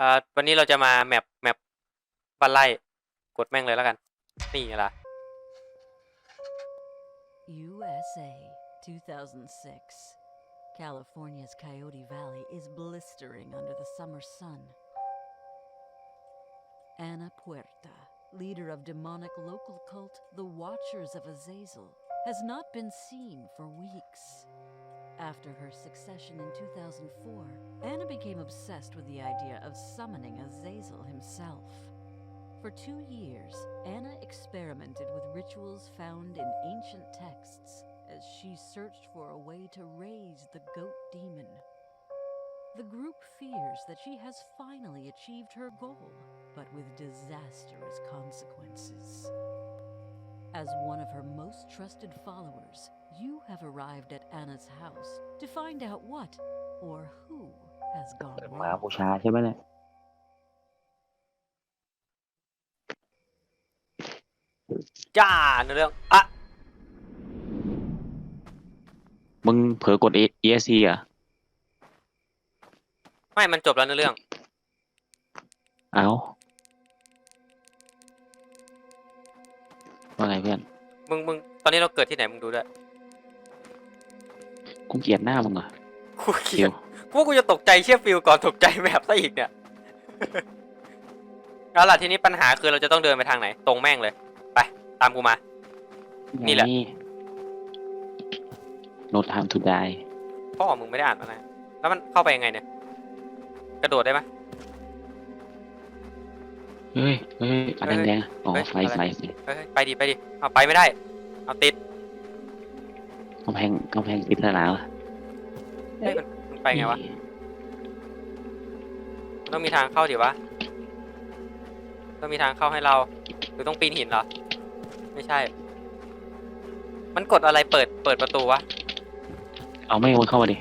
อ่าวันนี้เราจะมาแมปแมปบันไล่กดแม่งเลยแล้วกัน นี่ล่ะ USA 2006. California's Coyote Valley is blistering under the summer sun. Anna Puerta, leader of demonic local cult the Watchers of Azazel, has not been seen for weeks. After her succession in 2004, Anna became obsessed with the idea of summoning Azazel himself. For two years, Anna experimented with rituals found in ancient texts as she searched for a way to raise the goat demon. The group fears that she has finally achieved her goal, but with disastrous consequences. As one of her most trusted followers, you have arrived at Anna's house to find out what or who has gone หมา wrong. บูชาใช่ไหมเนี่ย จ้าในเรื่องอะมึงเผลอกด E S C อะ ไม่มันจบแล้วในเรื่อง เอ้าว่าไงเพื่อน มึงมึงตอนนี้เราเกิดที่ไหนมึงดูด้วย กูเกลียดหน้ามึงอะกูเขีฟิยนกูว่ากูจะตกใจเชี่ยฟิลก่อนตกใจแมปซะอีกเนี่ยแล้วล่ะทีนี้ปัญหาคือเราจะต้องเดินไปทางไหน ตรงแม่งเลย ไป ตามกูมา นี่แหละ โนทามทูไดพ่อมึงไม่ได้อ่านมานะแล้วมันเข้าไปยังไงเนี่ย กระโดดได้ไหมเฮ้ยเฮ้ยอันแดงๆอ๋อเฮ้ยไฟอะไรไฟไฟเฮ้ยไปดิไปดิเอาไปไม่ได้ เอาติด กำแพงกำแพงปริศนาว่ะเฮ้ยมันมันไปไงวะต้องมีทางเข้าดิวะต้องมีทางเข้าให้เราหรือต้องปีนหินเหรอ ไม่ใช่ มันกดอะไรเปิดเปิดประตูวะ เอาไม่วนเข้ามาดิ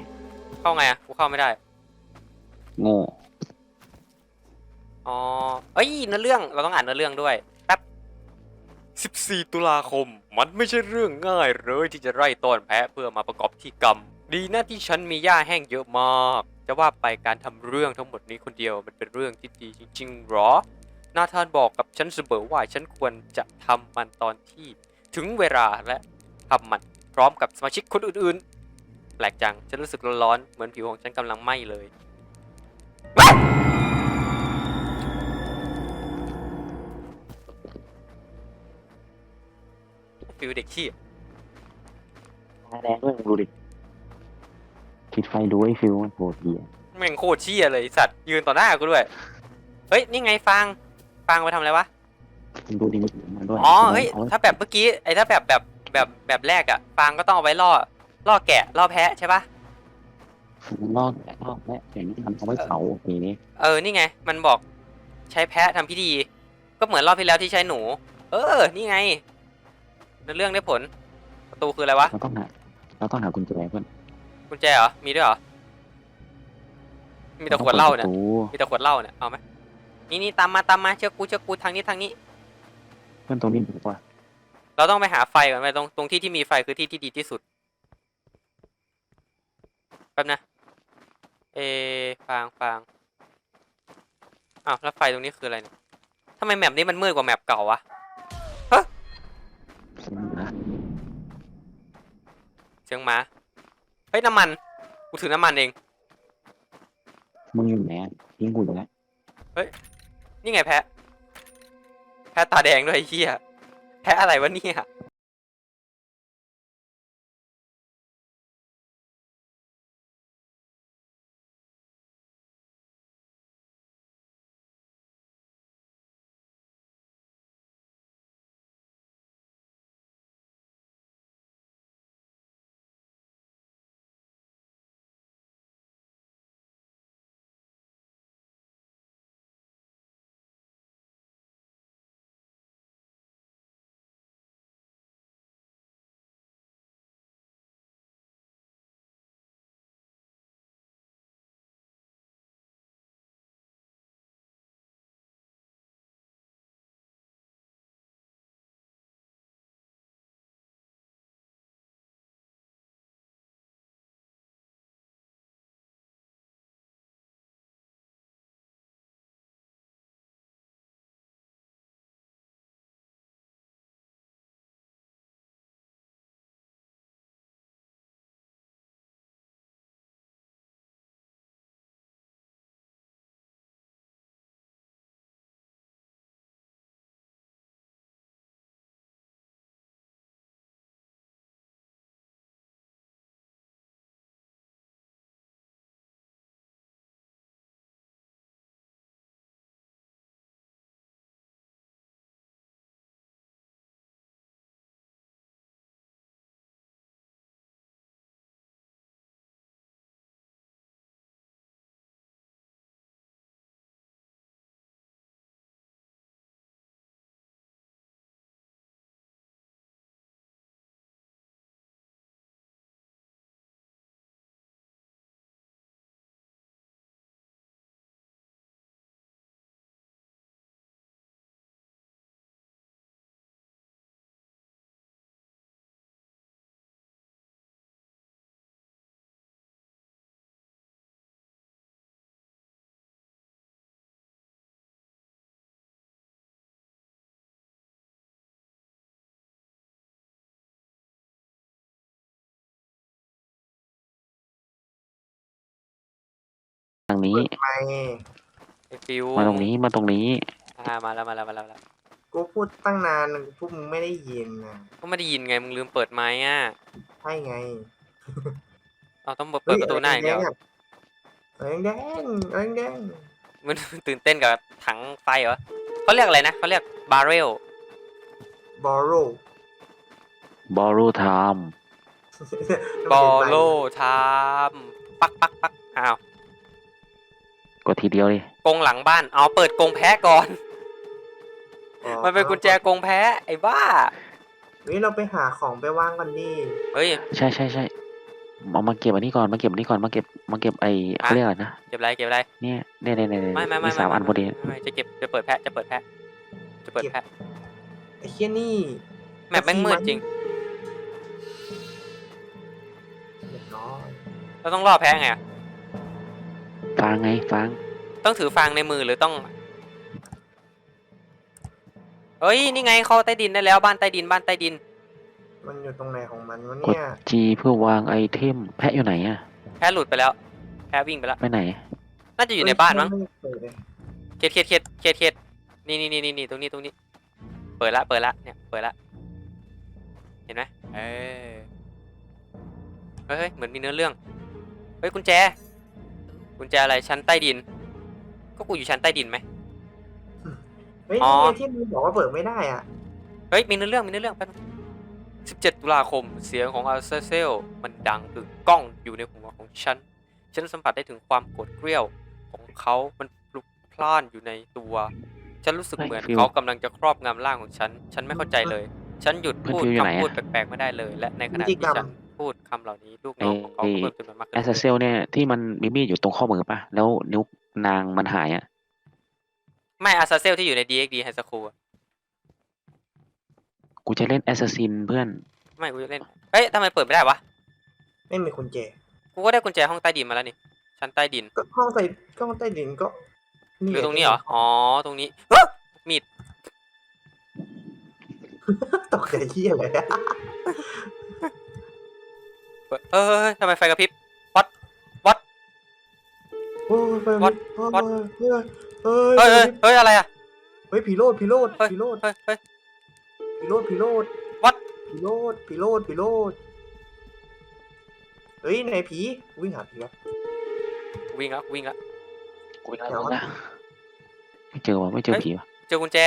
เข้าไงอะกูเข้าไม่ได้ โง่ อ๋อเอ้ยเนื้อเรื่องเราต้องอ่านเนื้อเรื่องด้วยแป๊บ 14 ตุลาคม มันไม่ใช่เรื่องง่ายเลยที่จะไล่ต้อนแพะเพื่อมาประกอบพิธีกรรม ดีนะที่ฉันมีหญ้าแห้งเยอะมาก จะว่าไปการทำเรื่องทั้งหมดนี้คนเดียวมันเป็นเรื่องที่ดีจริงๆหรอ นาธานบอกกับฉันเสมอว่าฉันควรจะทำมันตอนที่ ถึงเวลาและทำมันพร้อมกับสมาชิกคนอื่นๆ แปลกจัง ฉันรู้สึกร้อนๆ เหมือนผิวของฉันกำลังไหม้เลย ฟิวเด็กขี้ตาแดงด้วยมึงดูดิปิดไฟดูไอ้ฟิวมันโหดดีอะแม่งโคตรเชี่ยเลยไอ้สัตว์ยืนต่อหน้ากูด้วย เฮ้ยนี่ไงฟางฟางไปทำอะไรวะ มึงดูดิมันมันด้วยอ๋อ เฮ้ยอาไว้ถ้าแบบเมื่อกี้ ไอ้ถ้าแบบแบบแบบแบบแรกอะฟางก็ต้องเอาไว้ล่อ ล่อแกะ ล่อแพะใช่ปะมันลอกแกะลอกแกะอย่างนี้มันเอาไว้เผาโอเคนี้เออ นี่ไง มันบอกใช้แพะทำพิธี ก็เหมือนรอบที่แล้วที่ใช้หนู เออ นี่ไง เรื่องได้ผล ประตูคืออะไรวะ เราต้องหาเราต้องหากุญแจเพื่อนกุญแจเหรอ มีด้วยเหรอ มีแต่ขวดเหล้าเนี่ยรต้องปิดประตูมีแต่ขวดเหล้าเนี่ย เอาไหมนี่นี่ตามมาตามมาเชื่อกูเชื่อกูทางนี้ทางนี้ เพื่อนตรงนี้ดีกว่าเราต้องไปหาไฟก่อนไปตรงตรงที่ที่มีไฟคือที่ที่ดีที่สุด แป๊บนะ เอฟางฟางอ้าวแล้วไฟตรงนี้คืออะไรเนี่ยทำไมแมปนี้มันมืดกว่าแมปเก่าวะนะ เสียงหมา เฮ้ยน้ำมัน กูถือน้ำมันเอง มึงอยู่ไหนอะทิ้งกูตรงนี้นี่ไงแพะ แพะตาแดงด้วยไอ้เหี้ยแพะอะไรวะเนี่ย ทางนี้ไปไอ้ฟิวมาตรงนี้มาตรงนี้ อ่ามาแล้วมาแล้วมาแล้วมาแล้วกูพูดตั้งนานพวกมึงไม่ได้ยินนะก็ไม่ได้ยินไงมึงลืมเปิดไม้อะใช่ไงเราต้องเปิดประตูหน้าอย่างเดียวแดงแดงแดงแดงมันตื่นเต้นกับถังไฟเหรอเขาเรียกอะไรนะเขาเรียกบาร์เรลบอโร borrow time บอโลไทามปักปักปักอ้าวก ดทีเดียวเลยกรงหลังบ้านเอาเปิดกรงแพ้ก่อน มันเป็นกุญแจกรงแพ้ไอ้บ้าเฮ้ยเราไปหาของไปวางกันดิเฮ้ย ใช่ใช่ใช่เอามาเก็บอันนี้ก่อนมาเก็บอันนี้ก่อนมาเก็บมาเก็บไอ้เขาเรียกอะไรนะเก็บอะไรเก็บอะไร เนี่ยเนี่ยเนี่ยเนี่ยไม่ไม่ไม่มีสามไไอันพอดีไม่จะเก็บจะเปิดแพะจะเปิดแพะจะเปิดแพะไอ้เคี้ยนี่แมปแม่งมืดจริงเรียบร้อยเราต้องล่อแพะไงอะ ฟางไงฟางต้องถือฟางในมือหรือต้องเฮ้ย นี่ไงเข้าใต้ดินได้แล้วบ้านใต้ดินบ้านใต้ดิน มันอยู่ตรงไหนของมันวะกดเนี่ย G เพื่อวางไอเทม แพะอยู่ไหนอะแพะหลุดไปแล้ว แพะวิ่งไปแล้ว ไปไหน น่าจะอยู่ในบ้านมั้งไม่เปิดเลยเขตเขตเขตเขตเขตนี่นี่นี่นี่นี่ตรงนี้ตรงนี้ เปิดละเปิดละเนี่ยเปิดละเห็นไหมเออเฮ้ยเฮ้ยเหมือนมีเนื้อเรื่องเฮ้ยกุญแจ กุญแจอะไรชั้นใต้ดิน ก็กูอยู่ชั้นใต้ดินไหม เฮ้ยอ๋อนี่ไงที่มึงบอกว่าเปิดไม่ได้อะเฮ้ยมีเนื้อเรื่องมีเนื้อเรื่องแป๊บนึง17ตุลาคมเสียงของอาร์เซเซลมันดังกึกก้องอยู่ในหัวของฉัน ฉันสัมผัสได้ถึงความโกรธเกรี้ยวของเขามันพลุกพล่านอยู่ในตัว ฉันรู้สึกเฮ้ยเหมือนฟิวเขากำลังจะครอบงำร่างของฉัน ฉันไม่เข้าใจเลย ฉันหยุดเพื่อนพูดฟิวอยู่ไหนคำพูดอะแปลกๆไม่ได้เลย และในขณะที่ฉัน พูดคำเหล่านี้ลูกน้องของเขาก็เพิ่มจำนวนมากแอขึ้นสเซลเนี่ยที่มันมีมีดอยู่ตรงข้อมือปะแล้วนิ้วนางมันหายอะไม่อาร์เซลที่อยู่ใน DXD High School อะกูจะเล่นแอสซินเพื่อน ไม่กูจะเล่นเฮ้ยทำไมเปิดไม่ได้วะ ไม่มีกุญแจกูก็ได้กุญแจห้องใต้ดินมาแล้วนี่ ชั้นใต้ดิน ก็ห้องใส่ห้องใต้ดินก็หรือตรงนี้เหรอ อ๋อ ตรงนี้เฮ้ยมีดตกใจเหี้ยอะไรอะเปิดเฮ้ย เฮ้ยเฮ้ยทำไมไฟกระพริบวัดวัด โอ้ยไป What? เฮ้ย What? เฮ้ยเฮ้เฮ้ยยเฮ้ยเฮ้ยอะไรอะเฮ้ยผีโรดผีโรดเฮ้ยผีโรดเฮ้ยเฮ้ย ผีโรดผีโรด What? ผีโรดผีโรดผีโรดเฮ้ยไหนผีวิ่งหาผีวะ วิ่งแล้ววิ่งแล้วกูไม่รู้นะไม่เจอวะไม่เจอเฮ้ยผีวะเจอกุญแจ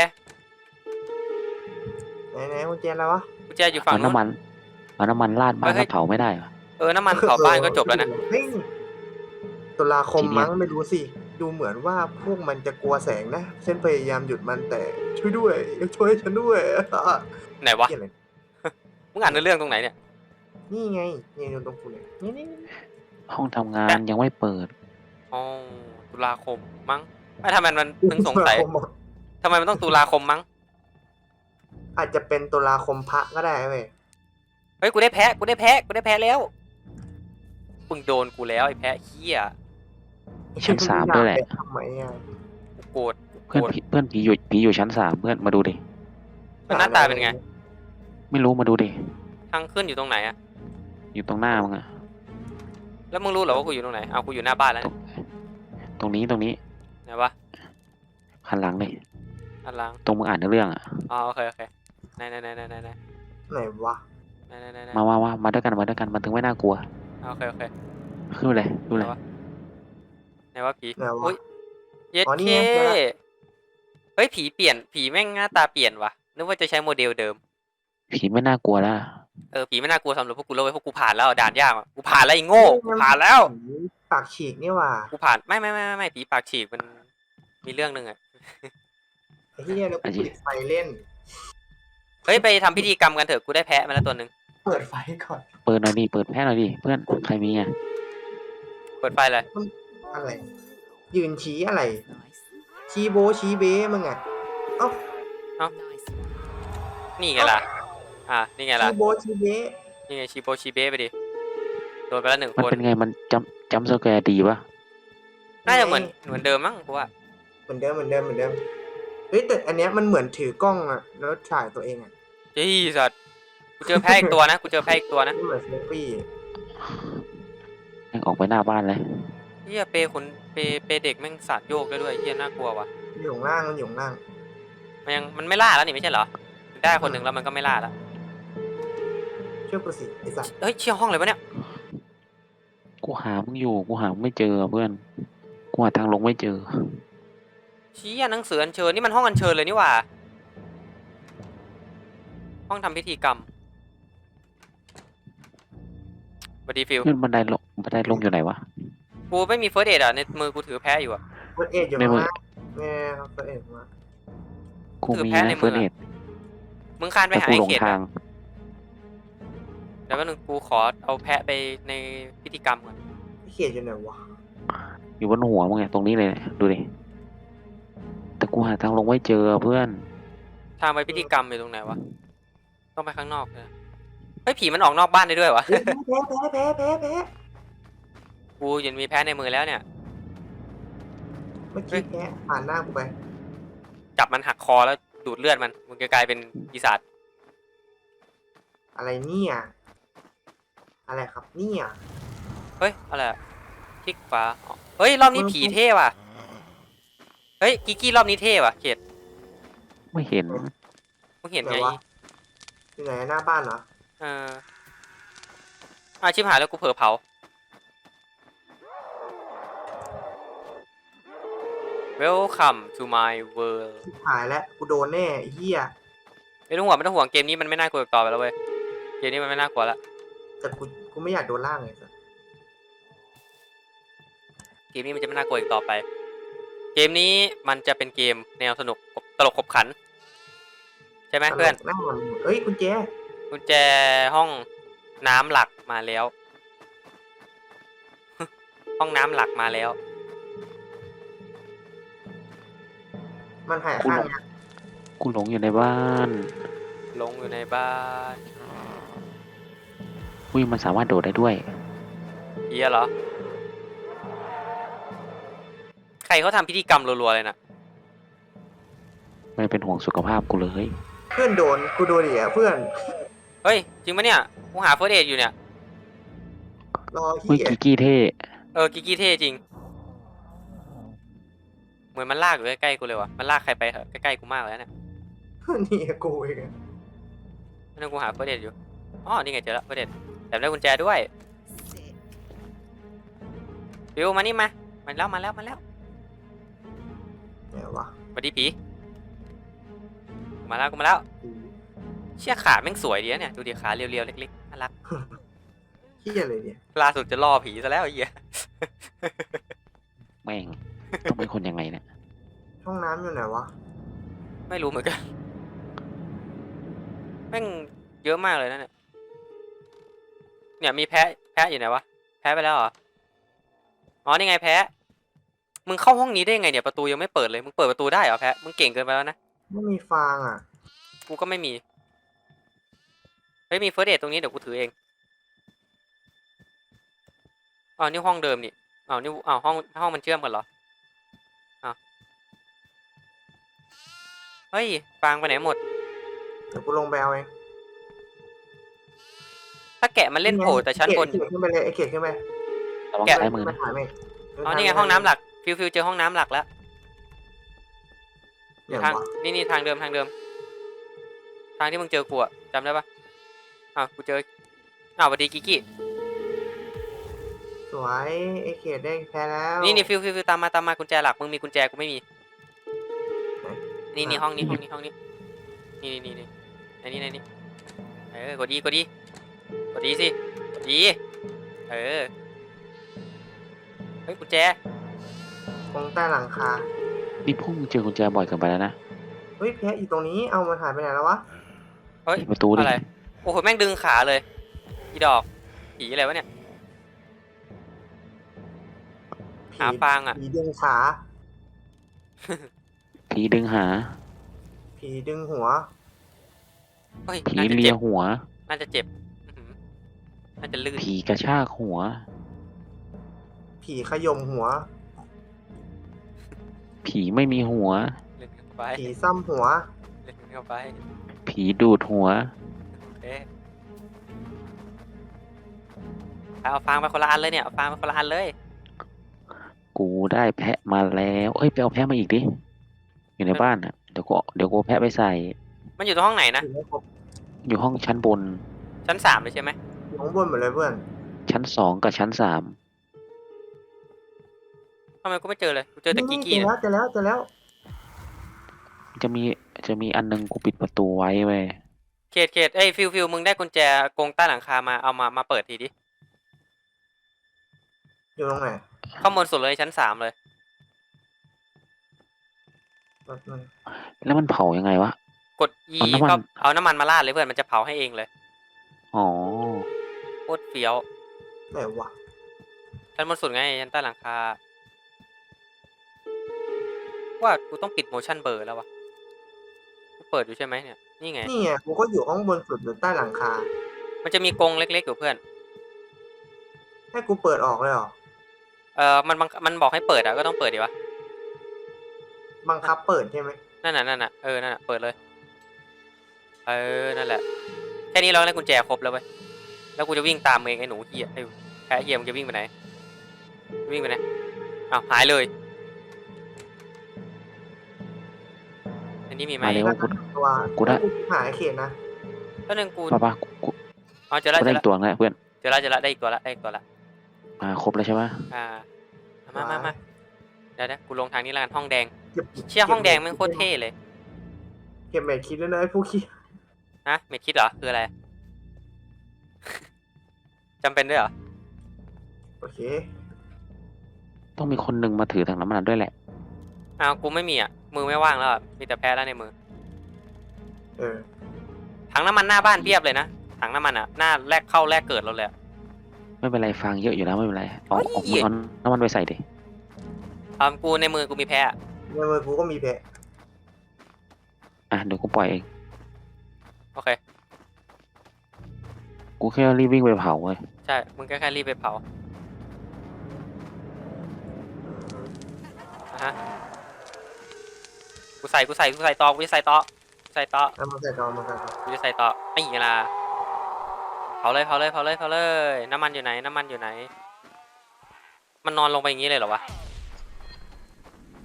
ไหนไหนกุญแจอะไรวะกุญแจอยู่ฝั่งเอานู้นน้ำมันเอาน้ำมันราดบ้านเฮ้ย แล้วเผาไม่ได้เหร อเออน้ำมันเผาบ้านก็จบแล้วนะเฮ้ยตุลาคมทีเนี้ยมั้งไม่รู้สิ ดูเหมือนว่าพวกมันจะกลัวแสงนะฉันพยายามหยุดมันแต่ช่วยด้วยช่วยฉันด้วยไหนวะเหี้ยอะไรมึงอ่านเนื้อเรื่องตรงไหนเนี่ย นี่ไงนี่อยู่ตรงกูเลยนี่นี่นี่ห้องทำงานยังไม่เปิดอ๋อตุลาคมมั้งไม่ทำไมมันมึงสงสัยตุลาคมอะทำไมมันต้องตุลาคมมั้ง อาจจะเป็นตุลาคมพระก็ได้เว้ยเฮ้ยกูได้แพ้กูได้แพ้กูได้แพ้แล้ว มึงโดนกูแล้วไอ้แพ้เฮียชั้นสามด้วยแหละ ทำไมอะกูโกรธกูเพื่อนโกรธ ผีเพื่อนผีอยู่ผีอยู่ชั้นสามเพื่อนมาดูดิ มันหน้าตาเป็นไง ไม่รู้มาดูดิ ทางขึ้นอยู่ตรงไหนอะอยู่ตรงหน้ามึงอะแล้วมึงรู้เหรอว่ากูอยู่ตรงไหนเอากูอยู่หน้าบ้านแล้วเนี่ยตรงนี้ตรงนี้ไหนวะหันหลังเลยอันหลังตรงมึงอ่านเรื่องอะอ๋อโอเคโอเคไหนไหนไหนไหนไหนไหนไหนวะไหนไหนไหนไหนมามามามาด้วยกันมาด้วยกันมันถึงไม่น่ากลัว โอเคโอเคขึ้นไปเลยดูเลยไหนวะไหนว่าผีไหนวะอุ๊ยเย็ดอ๋อนี่เคไงเจอละ เฮ้ยผีเปลี่ยน ผีแม่งหน้าตาเปลี่ยนว่ะนึกว่าจะใช้โมเดลเดิม ผีไม่น่ากลัวแล้วเออผีไม่น่ากลัวสำหรับพวกกูเลยเว้ยพวกกูผ่านแล้วด่านยากอะกูผ่านแล้วไอ้โง่กูผ่านแล้วผีปากฉีกนี่ว่ะกูผ่านไม่ไม่ไม่ไม่ไม่ผีปากฉีกมันมีเรื่องหนึ่งอะไอ้เหี้ยแล้วกูปิดไฟเล่น เฮ้ยไปทำพิธีกรรมกันเถอะกูได้แพะมาแล้วตัวหนึ่ง เปิดไฟก่อน เปิดหน่อยดิเปิดแพ้หน่อยดิเพื่อนใครมีอะเปิดไฟเลยอะไร ยืนชี้อะไร ชี้โบชี้เบ้มึงอะเอ้านี่ไงล่ะ อะนี่ไงล่ะชี้โบชี้เบ้นี่ไงชีโปชีเบ้ไปดิโดนไปแล้วหนึ่งมันคนเป็นไงมันจำจำสแกร์ดีปะน่าจะเหมือนเหมือนเดิมมั้งกูว่าเหมือนเดิมเหมือนเดิมเหมือนเดิมเฮ้ยแต่อันเนี้ยมันเหมือนถือกล้องอะแล้วถ่ายตัวเองอะจีสัตว์กู เจอแพ้อีกตัวนะกูเจอแพ้อีกตัวนะไม่เหมือนเซลฟี่ยังออกไปหน้าบ้านเลยยฮียเปขนเปเปเด็กแม่งสาดโยกได้ด้วยเฮียน่ากลัวว่ะอยู่ข้างล่างมันอยู่ข้างล่าง มันยังมันไม่ล่าแล้วนี่ไม่ใช่เหรอมันได้คนหนึ่งแล้วมันก็ไม่ล่าแล้วช่วยกูสิไอ้สัตว์เฮ้ยเชี่ยห้องเลยวะเนี่ยกูหามึงอยู่กูหามึงไม่เจอเพื่อนกูหาทางลงไม่เจอเชี่ยหนังสืออัญเชิญนี่มันห้องอัญเชิญเลยนี่หว่า ห้องทำพิธีกรรม สวัสดีฟิลเพื่อนบันไดลงบันไดลงอยู่ไหนวะ กูไม่มีเฟิร์สเอดอะในมือกูถือแพ้อยู่อะ เฟิร์สเอ็ดอยู่ในข้างมือล่างเนี่ยครับเฟิร์สเอ็ดมากูถือมีแพ้ในนะมืเฟิอร์สเอ็ดมึงคานไปแต่หากูไอ้หลงเขตทาอะงเดี๋ยวก็นึงกูขอเอาแพะไปในพิธีกรรมก่อนไอ้เขียนอยู่ไหนวะอยู่บนหัวมึงไงตรงนี้เลยเนี่ยดูดิแต่กูหาทางลงไม่เจอเพื่อน ทางไปพิธีกรรมอยู่ตรงไหนวะต้องไปข้างนอกเลย เฮ้ยผีมันออกนอกบ้านได้ด้วยวะเฮ้ยแพ้แพ้แพ้แพ้แพ้กูยันมีแพ้ในมือแล้วเนี่ย เมื่อกี้แพ้ผ่านหน้ากูไปจับมันหักคอแล้วดูดเลือดมันมึงจะกลายเป็นปีศาจอะไรเนี่ยอะไรครับเนี่ย เฮ้ยอะไรอะคลิกฟ้าอ๋อเฮ้ยรอบนี้ผีเท่ว่ะ เฮ้ยกิกกี้รอบนี้เท่ว่ะเขตไม่เห็นมึงเห็นไหนไงวะ อยู่ไหนหน้าบ้านเหรอเอออาชิบหายแล้วกูเผลอเผา Welcome to my world หายแล้วกูโดนแน่ไอ้เหี้ยไม่ต้องห่วงไม่ต้องห่วงเกมนี้มันไม่น่ากลัวอีกต่อไปแล้วเว้ย เกมนี้มันไม่น่ากลัวละ แต่กูกูไม่อยากโดนล่างไงสัสเกมนี้มันจะไม่น่ากลัวอีกต่อไป เกมนี้มันจะเป็นเกมแนวสนุกตลกขบขัน ใช่ไหมเพื่อนหน้ามันเอ้ยกุญแจ กุญแจห้องน้ำหลักมาแล้ว ห้องน้ำหลักมาแล้ว มันหายข้างเนี่ยกูหลงอยู่ในบ้านลงอยู่ในบ้านอุ้ยมันสามารถโดดได้ด้วย เฮียเหรอ ใครเขาทำพิธีกรรมรัวๆเลยนะไม่เป็นห่วงสุขภาพกูเลย เพื่อนโดนกูโดนอีกอะเพื่อน เฮ้ย จริงปะเนี่ยกูหาเฟิร์สเอดอยู่เนี่ย รออุ้ยเหี้ยกิกกี้เท่เออกิกกี้เท่จริง เหมือนมันลากอยู่ใกล้ๆกูเลยว่ะมันลากใครไปเหอะใกล้ๆกูมากเลยนะเนี่ยนี่กูเองอะไม่ต้องกูหาเฟิร์สเอดอยู่ อ๋อ นี่ไงเจอแล้วเฟิร์สเอดแต่ได้กุญแจด้วยบิวมานี่มามาแล้วมาแล้วมาแล้วไหนวะสวัสดีผีมาแล้วกูมาแล้ว เชี่ยขาแม่งสวยดีนะเนี่ย ดูดิขาเรียวๆ เล็กๆ น่ารักเหี้ยเลยเนี่ยล่าสุดจะล่อผีซะแล้วไอ้เหี้ย แม่ง ต้องเป็นคนยังไงเนี่ยห้องน้ำอยู่ไหนวะไม่รู้เหมือนกัน แม่งเยอะมากเลยนะเนี่ย เนี่ยมีแพะ แพะอยู่ไหนวะ แพะไปแล้วเหรอ อ๋อ นี่ไงแพะ มึงเข้าห้องนี้ได้ยังไงเนี่ยประตูยังไม่เปิดเลย มึงเปิดประตูได้เหรอแพะ มึงเก่งเกินไปแล้วนะ ไม่มีฟางอะ กูก็ไม่มีเฮ้ยมีเฟิร์สเดตตรงนี้เดี๋ยวกูถือเองอ๋อนี่ห้องเดิมนี่อ๋อนี่อ๋อห้องห้องมันเชื่อมกันเหรออ๋อเฮ้ยฟางไปไหนหมด เดี๋ยวกูลงไปเอาเองถ้าแกะมันเล่นโผล่แต่ชั้นบนไอ้เขียขึ้นไปเลยไอ้เขียขึ้นไประวังแกะ ซ้ายมือมันะนหายไหมอ๋อนี่ไงห้องน้ำหลัก ฟิวฟิวเจอห้องน้ำหลักแล้ว อย่างทางวะนี่นี่ทางเดิมทางเดิม ทางที่มึงเจอกูอะจำได้ปะ อ้าวกูเจออ้าวสวัสดีกิกกี้สวยไอ้เขียได้แพ้แล้วนี่นี่ฟิวฟิวฟิวตามมาตามมากุญแจหลักมึงมีกุญแจกูไม่มี นี่นี่ห้องนี้ห้องนี้ห้องนี้นี่นี่นี่นี่ในนี่ในนี่เออกดดีกดดีกดดีสิกดดีเออเฮ้ยกุญแจตรงใต้หลังคานี่พวกมึงเจอกุญแจบ่อยเกินไปแล้วนะเฮ้ยแพ้อีกตรงนี้เอามันหายไปไหนแล้ววะเฮ้ยปิดประตูดิอะไร โอ้โหแม่งดึงขาเลยอีดอกผีอะไรวะเนี่ยผีหาฟางอะ ผีดึงขา ผีดึงหา ผีดึงหัว เฮ้ยผีน่าจะเลีเจ็ยบหัว น่าจะเจ็บอื้อหือน่าจะลื่นผีกระชากหัว ผีขยมหัว ผีไม่มีหัว เล่นเข้าไปผีซ้ำหัว เล่นเข้าไป ผีดูดหัว โอเคเอาฟางไปคนละอันเลยเนี่ยเอาฟางไปคนละอันเลยได้แพะมาแล้วเอ้ยไปเอาแพะมาอีกดิ อยู่ในบ้านอะ เดี๋ยวกูเดี๋ยวกูเอาแพะไปใส่ มันอยู่ตรงห้องไหนนะถึงไม่ครบอยู่ห้องชั้นบน ชั้นสามเลยใช่ไหมอยู่ข้างบนหมดเลยเพื่อน ชั้นสองกับชั้นสามทำไมกูไม่เจอเลยกูเจอแต่กิกนี่กี้เจอเนี่ยแล้วเจอแล้วเจอแล้ว จะมีจะมีอันนึงกูปิดประตูไว้เว้ย เขตเขตเอ้ยฟิวฟิวมึงได้กุญแจกรงใต้หลังคามาเอามามาเปิดทีดิอยู่ตรงไหนข้างบนสุดเลยชั้นสามเลย แป๊บนึงแล้วมันเผายังไงวะ กด E เอาน้ำมัน ก็เอาน้ำมันมาราดเลยเพื่อนมันจะเผาให้เองเลยอ๋อ โคตรเฟี้ยวไหนวะชั้นบนสุดไงชั้นใต้หลังคาว่ากูต้องปิด motion blur แล้ววะกูเปิดอยู่ใช่ไหมเนี่ย นี่ไง นี่ไงกูก็อยู่ข้างบนสุดหรือใต้หลังคา มันจะมีกรงเล็กๆอยู่เพื่อน ให้กูเปิดออกเลยเหรอ เออมันบังมันบอกให้เปิดอะก็ต้องเปิดดีวะ บังคับเปิดใช่ไหมนั่นน่ะนั่นน่ะเออ นั่นน่ะเปิดเลย เออ นั่นแหละ แค่นี้เราได้กุญแจครบแล้วเว้ย แล้วกูจะวิ่งตามมึงเองไอ้หนูเหี้ยไอ้แพ้เหี้ยมึงจะวิ่งไปไหน วิ่งไปไหน อ้าวหายเลย อันนี้มีไหมมาเร็วแล้วก็ตัวกูได้ หาไอ้เขตนะก็นึงกูป้าป้ากูกูอ๋อเจอแล้วกูเจได้ออีแล้วกตัวแล้วเพื่อนเจอแล้วเจอแล้วได้อีกตัวละได้อีกตัวละมาครบแล้วใช่ไหมอ่ามามามาเดี๋ยวเดี๋ยวกูลงทางนี้แล้วกันห้องแดงเก็บเชี่ยห้องแดงแม่งโคตรเท่เลยเก็บแมทคิดแล้วนะไอ้พวกขี้ฮะไม่คิดเหรอคืออะไร จำเป็นด้วยเหรอโอเคต้องมีคนหนึ่งมาถือถังน้ำมันด้วยแหละอ้าวกูไม่มีอะ มือไม่ว่างแล้วอะมีแต่แพ้แล้วในมือ เออถังน้ำมันหน้าบ้านเพียบเลยนะถังน้ำมันอะหน้าแรกเข้าแรกเกิดเราเลยอะไม่เป็นไรฟังเยอะอยู่แล้วไม่เป็นไรเอาเฮ้ยเอามึงเอาน้ำมันไปใส่ดิอ่ากูในมือกูมีแพ้อะในมือกูก็มีแพะอะเดี๋ยวกูปล่อยเองโอเค กูแค่รีบวิ่งไปเผาเว้ยใช่มึงก็แค่รีบไปเผาอะฮะ กูใส่กูใส่กูใส่ต่อกูจะใส่ต่อกูใส่ต่อเอามาใส่ตอนมาใส่ตอนกูจะใส่ต่อไม่อีกละเผาเลยเผาเลยเผาเลยเผาเลยน้ำมันอยู่ไหนน้ำมันอยู่ไหน มันนอนลงไปอย่างนี้เลยเหรอวะ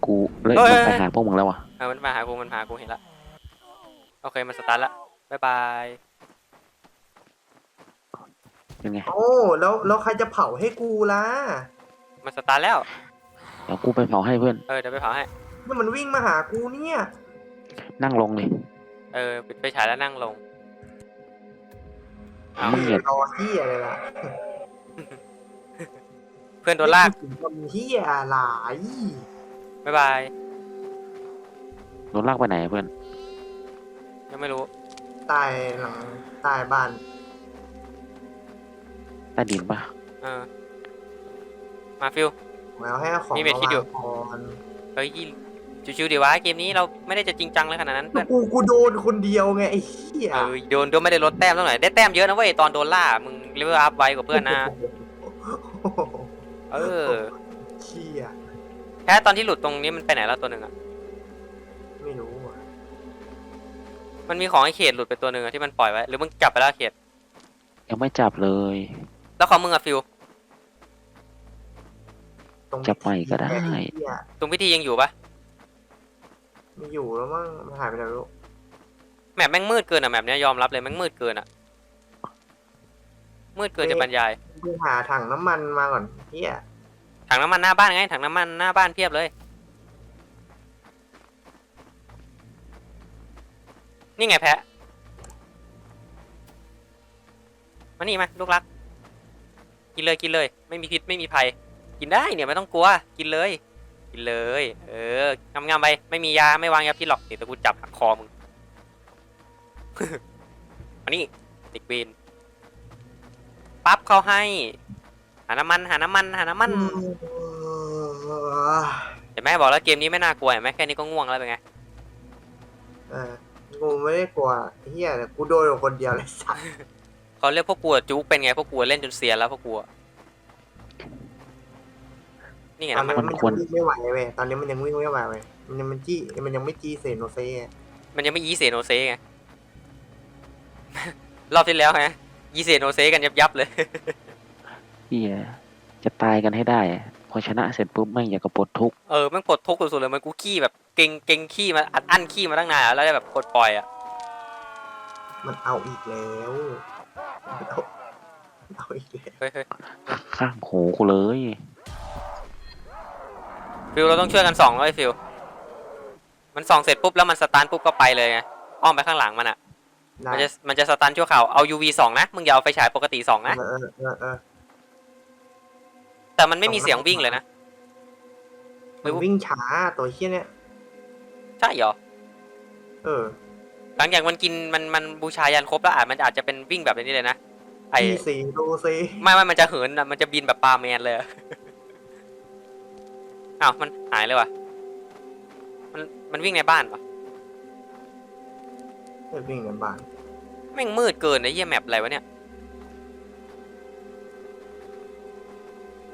กูเลยเฮ้ย มันไปหาพวกมึงแล้ววะเออมันมาหากูมันมาหากูเห็นละโอเคมันสตาร์ทละบ๊ายบายเป็นไงโอ้แล้วแล้วใครจะเผาให้กูล่ะมันสตาร์ทแล้วเดี๋ยวกูไปเผาให้เพื่อนเออเดี๋ยวไปเผาให้ นี่มันวิ่งมาหากูเนี่ย นั่งลงเลย เออปิดไฟฉายแล้วนั่งลงอ้าวมึงอย่ารอเฮียอะไรล่ะเพื่อนโดนลากทำเฮียอะไรบ๊ายบาย โดนลากไปไหนเพื่อน ยังไม่รู้ใตายหลังใตายบ้านใต้ดินปะเออ มาฟิว แล้วให้เอาของมีเม็ดคิดอยู่มาวางก่อนเฮ้ย ชิวๆดีวะเกมนี้เราไม่ได้จะจริงจังเลยขนาดนั้นเพื่อนกูกูโดนคนเดียวไงไอ้เฮียเออโดนโดนไม่ได้ลดแต้มเท่าไหร่ได้แต้มเยอะนะเว้ยตอนโดนล่ามึงเลเวลอัพไวกว่าเพื่อนนะ เออเฮียแพ้ตอนที่หลุดตรงนี้มันไปไหนแล้วตัวหนึ่งอะไม่รู้อะมันมีของไอ้เขตหลุดไปตัวหนึ่งอะที่มันปล่อยไว้หรือมึงจับไปแล้วเขต ยังไม่จับเลย แล้วของมึงอะฟิวตรงจะไปก็ได้อ้เหี้ยตรงพิธียังอยู่ปะไม่อยู่แล้วมั้งมันหายไปไหนไม่รู้แมปแม่งมืดเกินอะแมปเนี้ยยอมรับเลยแม่งมืดเกินอะมืดเกินจะบรรยาย กูหาถังน้ำมันมาก่อนเฮียถังน้ำมันหน้าบ้านไง ถังน้ำมันหน้าบ้านเพียบเลย นี่ไงแพะมานี่มาลูกรัก กินเลยกินเลย ไม่มีพิษไม่มีภัย กินได้เนี่ยไม่ต้องกลัว กินเลยกิ นเลย เอองามๆไป ไม่มียา ไม่วางยาพิษหรอก เดี๋ยวกูจับหักคอมึงมานี่ติกเวนปั๊บเขาให้ หาน้ำมัน หาน้ำมัน หาน้ำมัน เห็นไหมบอกแล้วเกมนี้ไม่น่ากลัวเห็นไหมแค่นี้ก็ง่วงแล้วเป็นไงเออกูไม่ได้กลัวเฮียแต่กูโดนอยู่คนเดียวเลยสัสเขาเรียกพวกกูอะจุกเป็นไงพวกกูเล่นจนเสียแล้วพวกกูอะ นี่ไงตอนน้ำมันนั้นมันยังวิ่งไม่ไหวเว้ยตอนนี้มันยังวิ่งไม่ไหวเว้ยมันยังมันจี้มันยังไม่จี้เซโนเซ่มันยังไม่ยีเซโนเซไง รอบที่แล้วไงยีเซโนเซกันยับยับๆเลย เฮียจะตายกันให้ได้อะพออชนะเสร็จปุ๊บแม่งอยากกระปลดทุกข์เออแมันปลดทุกข์สุดๆเลยมันกูขี้แบบเก่งเก่งขี้มาอัดอั้นขี้มาตั้งนานแล้วแบบปลดปล่อยอะมันเอาอีกแล้วมันเอามันเอาอีกแล้วเฮ้ยเฮ้ยข้างหูกูเลย ฟิลเราต้องช่วยกันส่องเลยฟิลมันส่องเสร็จปุ๊บแล้วมันสตาร์ทปุ๊บก็ไปเลยไงอ้อมไปข้างหลังมันอะ ได้มันจะมันจะสตาร์ทชั่วคราวเอา UV ส่องนะมึงอย่าเอาไฟฉายปกติส่องนะเออเออเออเออแต่มันไม่มีเสียงวิ่งเลยนะ มันวิ่งช้าตัวเฮี้ยเนี่ย ใช่เหรอเออ หลังจากมันกินมันมันบูชายันครบแล้วอาจมันอาจจะเป็นวิ่งแบบนี้เลยนะไอพี่สีดูสิไม่ไม่มันจะเหินอะมันจะบินแบบปลาแมนเลยอะ อ้าวมันหายเลยว่ะมันมันวิ่งในบ้านปะเออวิ่งกันบ้าน แม่งมืดเกินไอ้เหี้ยแมปอะไรวะเนี่ย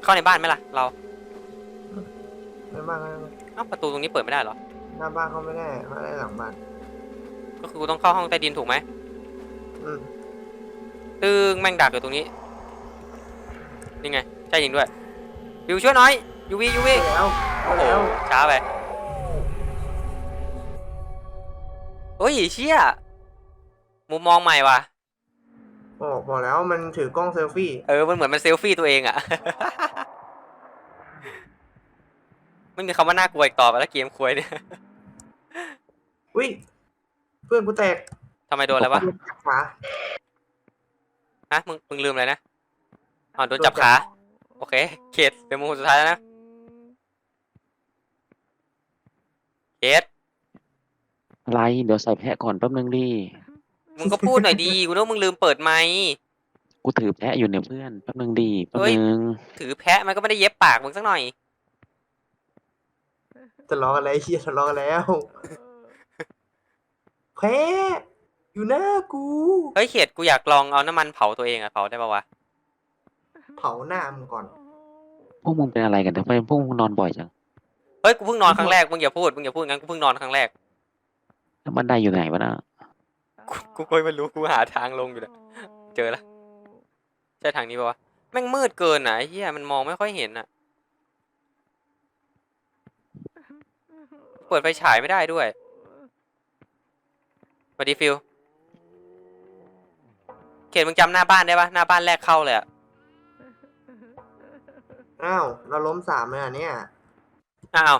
เข้าในบ้านไหมล่ะ เราในบ้านก็เอ้าประตูตรงนี้เปิดไม่ได้เหรอ หน้าบ้านเขาไม่ได้เขาได้หลังบ้าน ก็คือกูต้องเข้าห้องใต้ดินถูกไหมอืมตึงแม่งดักอยู่ตรงนี้ นี่ไง ใช่จริงด้วยวิวช่วยหน่อย ยูวียูวีแล้วโอ้โหแล้วช้าไปเฮ้ยเชี่ยมุมมองใหม่ว่ะบอกบอกแล้วมันถือกล้องเซลฟี่ เออมันเหมือนมันเซลฟี่ตัวเองอะไม่มีคำว่าน่ากลัวอีกต่อไปแล้วเกมควยเนี่ยอุ้ยเพื่อนกูแตกทำไมโดนอะไรวะโดนจับขาฮะมึงมึงลืมอะไรนะอ๋อโดนจับขา โอเคเขตเป็นมุมสุดท้ายแล้วนะ เขตอะไรเดี๋ยวใส่แพะก่อนแป๊บนึงดิ มึงก็พูดหน่อยดีกูนึกว่ามึงลืมเปิดไมค์ กูถือแพะอยู่เนี่ยเพื่อนแป๊บนึงดิแป๊บเฮ้ย นึง ถือแพะมันก็ไม่ได้เย็บปากมึงสักหน่อยทะเลาะกันแล้วไอ้เฮียทะเลาะกันแล้ว แพ้อยู่หน้ากู เฮ้ยเขตกูอยากลองเอาน้ำมันเผาตัวเองอะเผาได้ปะวะ เผาหน้ามึงก่อน พวกมึงเป็นอะไรกันทำไมพวกมึงนอนบ่อยจัง เฮ้ยกูเพิ่งนอนครั้งแรกมึงอย่าพูดมึงอย่าพูดงั้นกูเพิ่งนอนครั้งแรกแล้วบันไดอยู่ไหนวะน่ะกูกูก็ไม่รู้กูหาทางลงอยู่เนี่ยเจอละใช่ทางนี้ปะวะแม่งมืดเกินอะไอ้เหี้ยมันมองไม่ค่อยเห็นอะ เปิดไฟฉายไม่ได้ด้วยสวัสดีฟิลเขตมึงจำหน้าบ้านได้ปะหน้าบ้านแรกเข้าเลยอะอ้าว เราล้มสามเลยอะเนี่ย อ้าว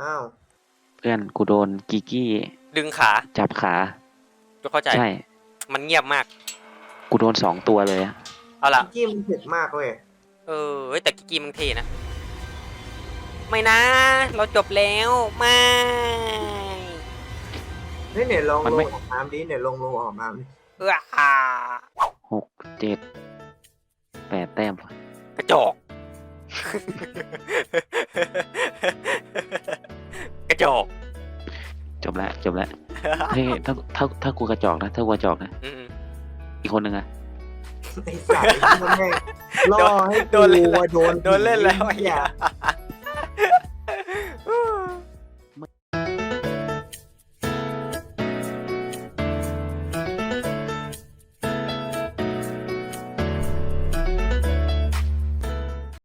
อ้าวเพื่อนกูโดนกิกกี้ดึงขาจับขาจะเข้าใจ ใช่ มันเงียบมาก กูโดนสองตัวเลยอะเอาล่ะ กี้มันเผ็ดมากเว้ยเออเฮ้ยแต่กิกกี้มึงเท่นะ ไม่นะ เราจบแล้วไม่เฮ้ยเนี่ยลองลงออกน้ำดิเนี่ยลงลงออกน้ำดิเอออ่าหกเจ็ดแปดแต้ม กระจอก กระจอกจบแล้วจบแล้วเฮ้ยถ้าถ้าถ้ากูกระจอกนะถ้ากูกระจอกนะอืม อีกคนนึงอะไอ้สัตว์มันแม่งล่อให้โดนเล่นแล้วกูอะโดนโดนเล่นแล้วไอ้ไอ้เหี้เหี้ยย